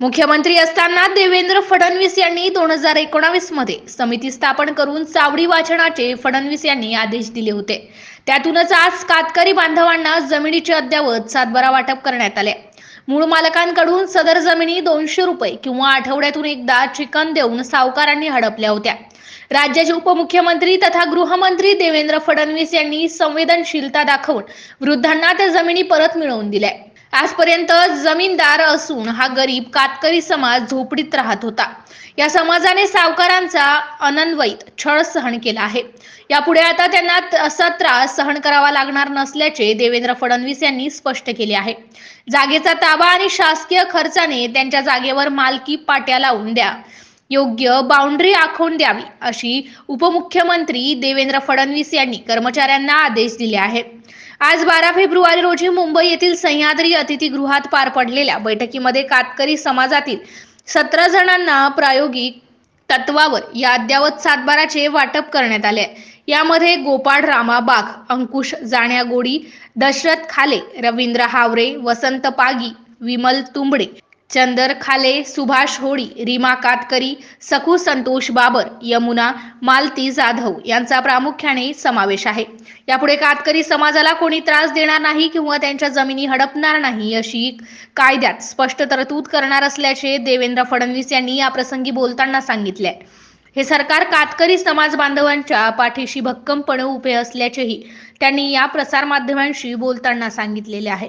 मुख्यमंत्री असताना देवेंद्र फडणवीस यांनी दोन हजार एकोणावीसमध्ये समिती स्थापन करून चावडी वाचनाचे फडणवीस यांनी आदेश दिले होते. त्यातूनच आज कातकरी बांधवांना जमिनीचे अद्ययावत सातबारा वाटप करण्यात आले. मूळ मालकांकडून सदर जमिनी दोनशे रुपये किंवा आठवड्यातून एकदा चिकन देऊन सावकारांनी हडपल्या होत्या. राज्याचे उपमुख्यमंत्री तथा गृहमंत्री देवेंद्र फडणवीस यांनी संवेदनशीलता दाखवून वृद्धांना त्या जमिनी परत मिळवून दिल्या. आजपर्यंत जमीनदार असून हा गरीब कातकरी समाज झोपडीत राहत होता. या समाजाने सावकारांचा अनन्वयित छळ सहन केला आहे. यापुढे आता त्यांना असा त्रास सहन करावा लागणार नसल्याचे देवेंद्र फडणवीस यांनी स्पष्ट केले आहे. जागेचा ताबा आणि शासकीय खर्चाने त्यांच्या जागेवर मालकी पाट्या लावून द्या. योग्य बाउंड्री आखून द्यावी अशी उपमुख्यमंत्री देवेंद्र फडणवीस यांनी कर्मचाऱ्यांना आदेश दिले आहेत. आज बारा फेब्रुवारी रोजी मुंबई येथील सह्याद्री अतिथीगृहात पार पडलेल्या बैठकीमध्ये कातकरी समाजातील सतरा जणांना प्रायोगिक तत्वावर या अद्यावत सातबाराचे वाटप करण्यात आले यामध्ये गोपाळ रामा बाग अंकुश जाण्या गोडी दशरथ खाले रवींद्र हावरे वसंत पागी विमल तुंबडे चंदर खाले सुभाष होळी रीमा कातकरी सखू संतोष बाबर यमुना मालती जाधव यांचा प्रामुख्याने समावेश आहे. यापुढे कातकरी समाजाला कोणी त्रास देणार नाही किंवा त्यांच्या जमिनी हडपणार नाही अशी कायद्यात स्पष्ट तरतूद करणार असल्याचे देवेंद्र फडणवीस यांनी या प्रसंगी बोलताना सांगितले हे सरकार कातकरी समाज बांधवांच्या पाठीशी भक्कमपणे उभे असल्याचेही त्यांनी या प्रसारमाध्यमांशी बोलताना सांगितलेले आहे.